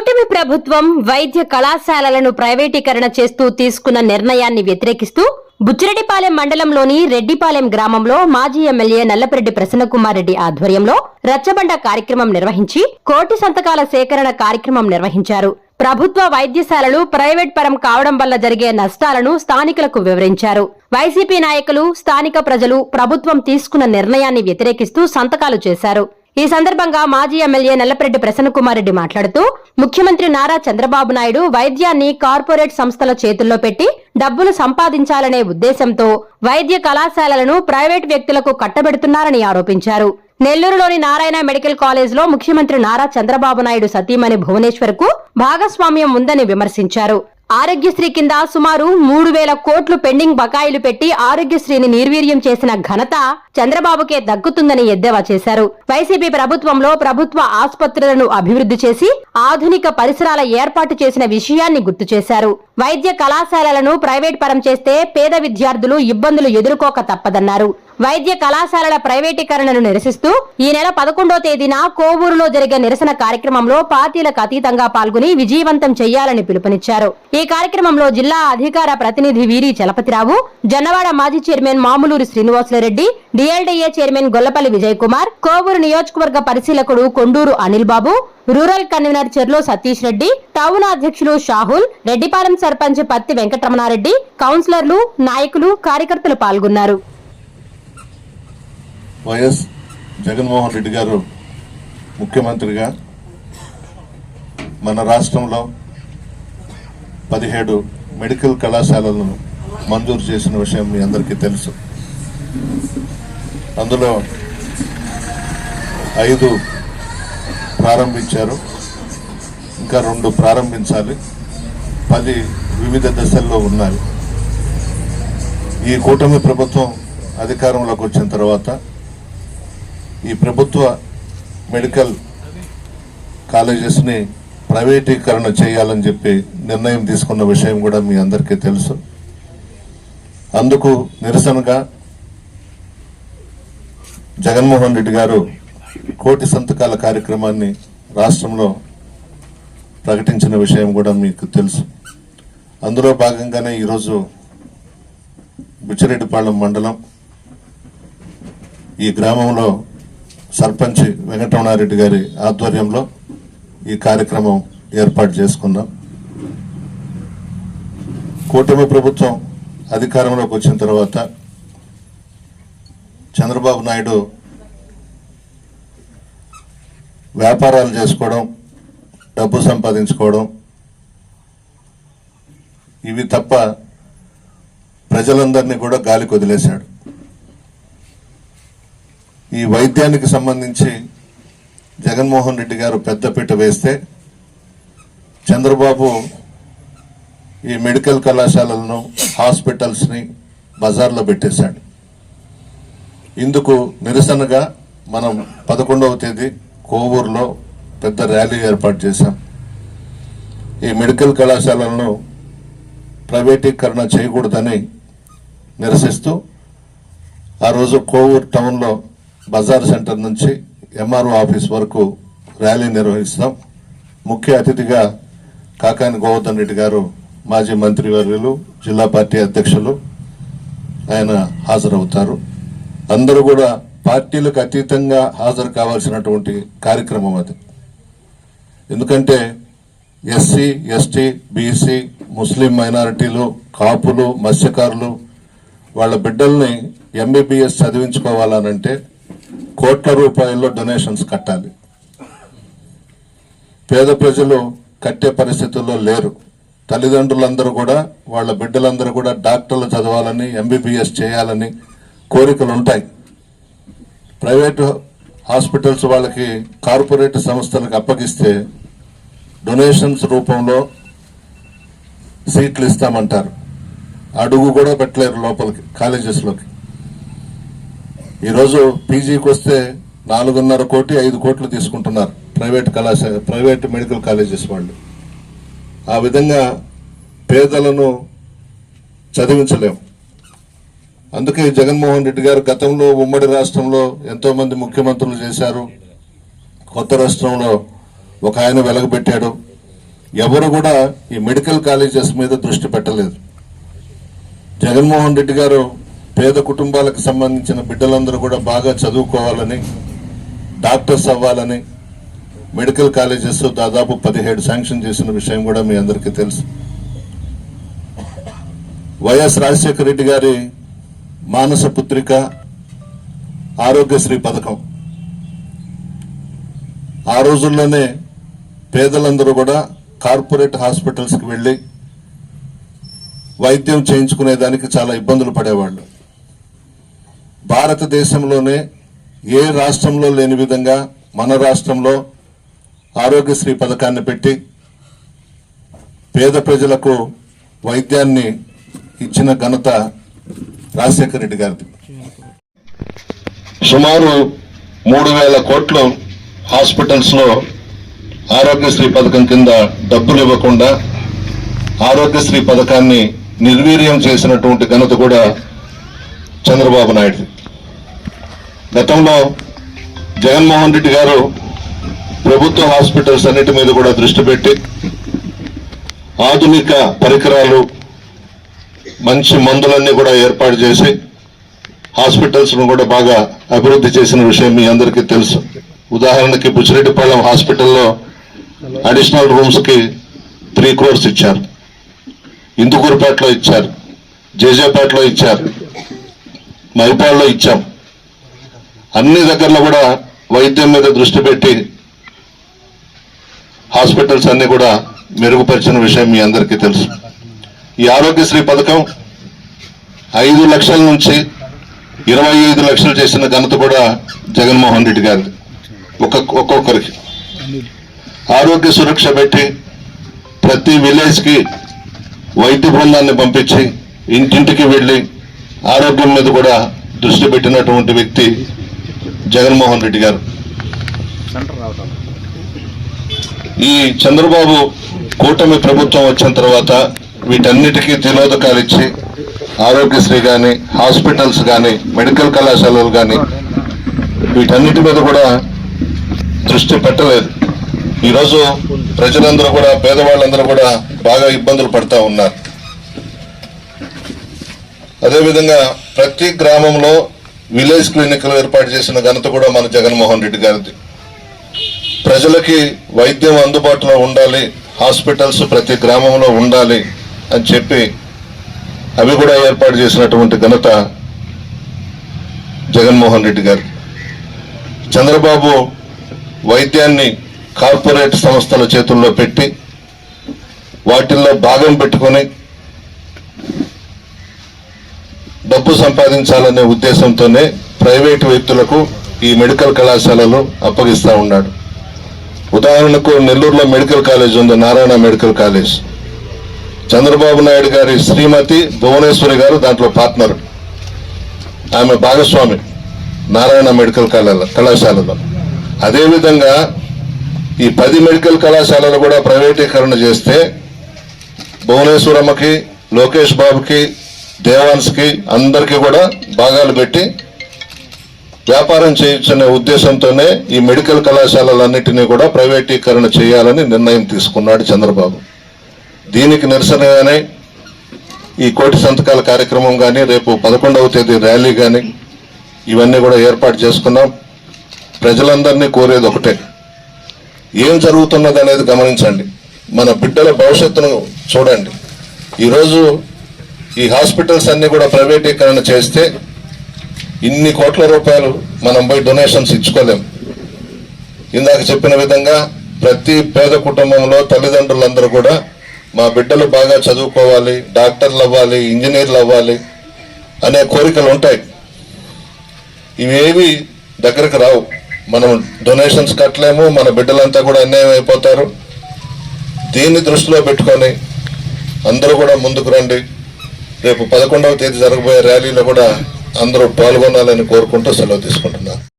కూటమి ప్రభుత్వం వైద్య కళాశాలలను ప్రైవేటీకరణ చేస్తూ తీసుకున్న నిర్ణయాన్ని వ్యతిరేకిస్తూ బుచ్చిరెడ్డిపాలెం మండలంలోని రెడ్డిపాలెం గ్రామంలో మాజీ ఎమ్మెల్యే నల్లపరెడ్డి ప్రసన్నకుమార్ రెడ్డి ఆధ్వర్యంలో రచ్చబండ కార్యక్రమం నిర్వహించి కోటి సంతకాల సేకరణ కార్యక్రమం నిర్వహించారు. ప్రభుత్వ వైద్యశాలలు ప్రైవేట్ పరం కావడం వల్ల జరిగే నష్టాలను స్థానికులకు వివరించారు. వైసీపీ నాయకులు స్థానిక ప్రజలు ప్రభుత్వం తీసుకున్న నిర్ణయాన్ని వ్యతిరేకిస్తూ సంతకాలు చేశారు. ఈ సందర్భంగా మాజీ ఎమ్మెల్యే నల్లపరెడ్డి ప్రసన్నకుమార్ రెడ్డి మాట్లాడుతూ ముఖ్యమంత్రి నారా చంద్రబాబు నాయుడు వైద్యాన్ని కార్పొరేట్ సంస్థల చేతుల్లో పెట్టి డబ్బులు సంపాదించాలనే ఉద్దేశంతో వైద్య కళాశాలలను ప్రైవేట్ వ్యక్తులకు కట్టబెడుతున్నారని ఆరోపించారు. నెల్లూరులోని నారాయణ మెడికల్ కాలేజ్లో ముఖ్యమంత్రి నారా చంద్రబాబు నాయుడు సతీమణి భువనేశ్వర్కు భాగస్వామ్యం ఉందని విమర్శించారు. ఆరోగ్యశ్రీ కింద సుమారు మూడు వేల కోట్లు పెండింగ్ బకాయిలు పెట్టి ఆరోగ్యశ్రీని నిర్వీర్యం చేసిన ఘనత చంద్రబాబుకే దక్కుతుందని ఎద్దేవా చేశారు. వైసీపీ ప్రభుత్వంలో ప్రభుత్వ ఆసుపత్రులను అభివృద్ధి చేసి ఆధునిక పరిసరాల ఏర్పాటు చేసిన విషయాన్ని గుర్తు చేశారు. వైద్య కళాశాలలను ప్రైవేట్ పరం చేస్తే పేద విద్యార్థులు ఇబ్బందులు ఎదుర్కోక తప్పదన్నారు. వైద్య కళాశాలల ప్రైవేటీకరణను నిరసిస్తూ ఈ నెల పదకొండో తేదీన కోవూరులో జరిగే నిరసన కార్యక్రమంలో పార్టీలకు అతీతంగా పాల్గొని విజయవంతం చేయాలని పిలుపునిచ్చారు. ఈ కార్యక్రమంలో జిల్లా అధికార ప్రతినిధి వీరి చలపతిరావు జన్నవాడ మాజీ chairman Mamuluri Srinivasula Reddy DLDA chairman Gollapalli Vijay Kumar Kovur నియోజకవర్గ పరిశీలకుడు Konduru Anil Babu rural convener Cherlo Satish Reddy town అధ్యక్షులు షాహుల్ రెడ్డిపాలెం సర్పంచ్ పత్తి వెంకటరమణారెడ్డి కౌన్సిలర్లు నాయకులు కార్యకర్తలు పాల్గొన్నారు. వైఎస్ జగన్మోహన్ రెడ్డి గారు ముఖ్యమంత్రిగా మన రాష్ట్రంలో పదిహేడు మెడికల్ కళాశాలలను మంజూరు చేసిన విషయం మీ అందరికీ తెలుసు. అందులో ఐదు ప్రారంభించారు. ఇంకా రెండు ప్రారంభించాలి. పది వివిధ దశల్లో ఉన్నాయి. ఈ కూటమి ప్రభుత్వం అధికారంలోకి వచ్చిన తర్వాత ఈ ప్రభుత్వ మెడికల్ కాలేజెస్ని ప్రైవేటీకరణ చేయాలని చెప్పి నిర్ణయం తీసుకున్న విషయం కూడా మీ అందరికీ తెలుసు. అందుకు నిరసనగా జగన్మోహన్ రెడ్డి గారు కోటి సంతకాల కార్యక్రమాన్ని రాష్ట్రంలో ప్రకటించిన విషయం కూడా మీకు తెలుసు. అందులో భాగంగానే ఈరోజు బుచ్చిరెడ్డిపాళెం మండలం ఈ గ్రామంలో సర్పంచ్ వెంకటరమణారెడ్డి గారి ఆధ్వర్యంలో ఈ కార్యక్రమం ఏర్పాటు చేసుకున్నాం. కూటమి ప్రభుత్వం అధికారంలోకి వచ్చిన తర్వాత చంద్రబాబు నాయుడు వ్యాపారాలు చేసుకోవడం డబ్బు సంపాదించుకోవడం ఇవి తప్ప ప్రజలందరినీ కూడా గాలికి వదిలేశాడు ఈ వైద్యానికి సంబంధించి జగన్మోహన్ రెడ్డి గారు పెద్దపీట వేస్తే చంద్రబాబు ఈ మెడికల్ కళాశాలలను హాస్పిటల్స్ని బజార్లో పెట్టేశాడు. ఇందుకు నిరసనగా మనం పదకొండవ తేదీ కోవూరులో పెద్ద ర్యాలీ ఏర్పాటు చేశాం. ఈ మెడికల్ కళాశాలలను ప్రైవేటీకరణ చేయకూడదని నిరసిస్తూ ఆ రోజు కోవూరు టౌన్లో బజార్ సెంటర్ నుంచి ఎంఆర్ఓ ఆఫీస్ వరకు ర్యాలీ నిర్వహిస్తాం. ముఖ్య అతిథిగా కాకాని గోవర్ధన్ రెడ్డి గారు మాజీ మంత్రివర్యులు జిల్లా పార్టీ అధ్యక్షులు ఆయన హాజరవుతారు. అందరూ కూడా పార్టీలకు అతీతంగా హాజరు కావాల్సినటువంటి కార్యక్రమం అది. ఎందుకంటే ఎస్సీ ఎస్టీ బీసీ ముస్లిం మైనారిటీలు కాపులు మత్స్యకారులు వాళ్ళ బిడ్డల్ని ఎంబీబీఎస్ చదివించుకోవాలనంటే కోట్ల రూపాయల్లో డొనేషన్స్ కట్టాలి. పేద ప్రజలు కట్టే పరిస్థితుల్లో లేరు. తల్లిదండ్రులందరూ కూడా వాళ్ళ బిడ్డలందరూ కూడా డాక్టర్లు చదవాలని ఎంబీబీఎస్ చేయాలని కోరికలు ఉంటాయి ప్రైవేటు హాస్పిటల్స్ వాళ్ళకి కార్పొరేట్ సంస్థలకు అప్పగిస్తే డొనేషన్స్ రూపంలో సీట్లు ఇస్తామంటారు. అడుగు కూడా పెట్టలేరు లోపలికి కాలేజెస్లోకి. ఈరోజు పీజీకి వస్తే నాలుగున్నర కోటి ఐదు కోట్లు తీసుకుంటున్నారు ప్రైవేట్ కళాశాల ప్రైవేట్ మెడికల్ కాలేజెస్ వాళ్ళు. ఆ విధంగా పేదలను చదివించలేం. అందుకే జగన్మోహన్ రెడ్డి గారు గతంలో ఉమ్మడి రాష్ట్రంలో ఎంతో మంది ముఖ్యమంత్రులు చేశారు. కొత్త రాష్ట్రంలో ఒక ఆయన వెలగబెట్టాడు. ఎవరు కూడా ఈ మెడికల్ కాలేజెస్ మీద దృష్టి పెట్టలేదు. జగన్మోహన్ రెడ్డి గారు పేద కుటుంబాలకు సంబంధించిన బిడ్డలందరూ కూడా బాగా చదువుకోవాలని డాక్టర్స్ అవ్వాలని మెడికల్ కాలేజెస్ దాదాపు పదిహేడు శాంక్షన్ చేసిన విషయం కూడా మీ అందరికీ తెలుసు. వైఎస్ రాజశేఖర రెడ్డి గారి మానస పుత్రిక ఆరోగ్యశ్రీ పథకం. ఆ రోజుల్లోనే పేదలందరూ కూడా కార్పొరేట్ హాస్పిటల్స్కి వెళ్ళి వైద్యం చేయించుకునేదానికి చాలా ఇబ్బందులు పడేవాళ్ళు. భారతదేశంలోనే ఏ రాష్ట్రంలో లేని విధంగా మన రాష్ట్రంలో ఆరోగ్యశ్రీ పథకాన్ని పెట్టి పేద ప్రజలకు వైద్యాన్ని ఇచ్చిన ఘనత రాజశేఖర రెడ్డి గారిది. సుమారు మూడు వేల కోట్లు హాస్పిటల్స్లో ఆరోగ్యశ్రీ పథకం కింద డబ్బులు ఇవ్వకుండా ఆరోగ్యశ్రీ పథకాన్ని నిర్వీర్యం చేసినటువంటి ఘనత కూడా చంద్రబాబు నాయుడు గతంలో జగన్మోహన్ రెడ్డి గారు ప్రభుత్వ హాస్పిటల్స్ అన్నిటి మీద కూడా దృష్టి పెట్టి ఆధునిక పరికరాలు మంచి మందులన్నీ కూడా ఏర్పాటు చేసి హాస్పిటల్స్ను కూడా బాగా అభివృద్ధి చేసిన విషయం మీ అందరికీ తెలుసు. ఉదాహరణకి బుచ్చిరెడ్డిపాలెం హాస్పిటల్లో అడిషనల్ రూమ్స్కి త్రీ క్రోర్స్ ఇచ్చారు. ఇందుకూరుపేటలో ఇచ్చారు. జేజేపేటలో ఇచ్చారు. మైపాల్లో ఇచ్చాం. అన్ని దగ్గరలో కూడా వైద్యం మీద దృష్టి పెట్టి హాస్పిటల్స్ అన్ని కూడా మెరుగుపరిచిన విషయం మీ అందరికీ తెలుసు. ఈ ఆరోగ్యశ్రీ పథకం ఐదు లక్షల నుంచి ఇరవై ఐదు లక్షలు చేసిన ఘనత కూడా జగన్మోహన్ రెడ్డి గారి ఒక్కొక్క ఒక్కొక్కరికి. ఆరోగ్య సురక్ష పెట్టి ప్రతి విలేజ్కి వైద్య బృందాన్ని పంపించి ఇంటింటికి వెళ్ళి ఆరోగ్యం మీద కూడా దృష్టి పెట్టినటువంటి వ్యక్తి జగన్మోహన్ రెడ్డి గారు. ఈ చంద్రబాబు కూటమి ప్రభుత్వం వచ్చిన తర్వాత వీటన్నిటికీ తిలోదకాలు ఇచ్చి ఆరోగ్యశ్రీ కానీ హాస్పిటల్స్ కానీ మెడికల్ కళాశాలలు కానీ వీటన్నిటి మీద కూడా దృష్టి పెట్టలేదు. ఈరోజు ప్రజలందరూ కూడా పేదవాళ్ళందరూ కూడా బాగా ఇబ్బందులు పడతా ఉన్నారు. అదేవిధంగా ప్రతి గ్రామంలో విలేజ్ క్లినిక్లు ఏర్పాటు చేసిన ఘనత కూడా మన జగన్మోహన్ రెడ్డి గారిది. ప్రజలకి వైద్యం అందుబాటులో ఉండాలి హాస్పిటల్స్ ప్రతి గ్రామంలో ఉండాలి అని చెప్పి అవి కూడా ఏర్పాటు చేసినటువంటి ఘనత జగన్మోహన్ రెడ్డి గారు. చంద్రబాబు వైద్యాన్ని కార్పొరేట్ సంస్థల చేతుల్లో పెట్టి వాటిల్లో భాగం పెట్టుకొని డబ్బు సంపాదించాలనే ఉద్దేశంతోనే ప్రైవేటు వ్యక్తులకు ఈ మెడికల్ కళాశాలలు అప్పగిస్తూ ఉన్నాడు. ఉదాహరణకు నెల్లూరులో మెడికల్ కాలేజ్ ఉంది నారాయణ మెడికల్ కాలేజ్. చంద్రబాబు నాయుడు గారి శ్రీమతి భువనేశ్వరి గారు దాంట్లో పార్ట్నర్. ఆమె భాగస్వామి నారాయణ మెడికల్ కళాల కళాశాలలో. అదేవిధంగా ఈ పది మెడికల్ కళాశాలలు కూడా ప్రైవేటీకరణ చేస్తే భువనేశ్వరమ్మకి లోకేష్ బాబుకి దేవాన్స్కి అందరికీ కూడా భాగాలు పెట్టి వ్యాపారం చేయొచ్చనే ఉద్దేశంతోనే ఈ మెడికల్ కళాశాలలన్నింటినీ కూడా ప్రైవేటీకరణ చేయాలని నిర్ణయం తీసుకున్నాడు చంద్రబాబు. దీనికి నిరసనగానే ఈ కోటి సంతకాల కార్యక్రమం కానీ రేపు పదకొండవ తేదీ ర్యాలీ కానీ ఇవన్నీ కూడా ఏర్పాటు చేసుకున్నాం. ప్రజలందరినీ కోరేది ఒకటే. ఏం జరుగుతున్నది అనేది గమనించండి. మన బిడ్డల భవిష్యత్తును చూడండి. ఈరోజు ఈ హాస్పిటల్స్ అన్నీ కూడా ప్రైవేటీకరణ చేస్తే ఇన్ని కోట్ల రూపాయలు మనం పోయి డొనేషన్స్ ఇచ్చుకోలేం. ఇందాక చెప్పిన విధంగా ప్రతి పేద కుటుంబంలో తల్లిదండ్రులందరూ కూడా మా బిడ్డలు బాగా చదువుకోవాలి డాక్టర్లు అవ్వాలి ఇంజనీర్లు అవ్వాలి అనే కోరికలు ఉంటాయి. ఇవేవి దగ్గరకు రావు. మనం డొనేషన్స్ కట్టలేము మన బిడ్డలంతా కూడా అన్యాయం అయిపోతారు. దీన్ని దృష్టిలో పెట్టుకొని అందరూ కూడా ముందుకు రండి. రేపు పదకొండవ తేదీ జరగబోయే ర్యాలీలో కూడా అందరూ పాల్గొనాలని కోరుకుంటూ సెలవు తీసుకుంటున్నారు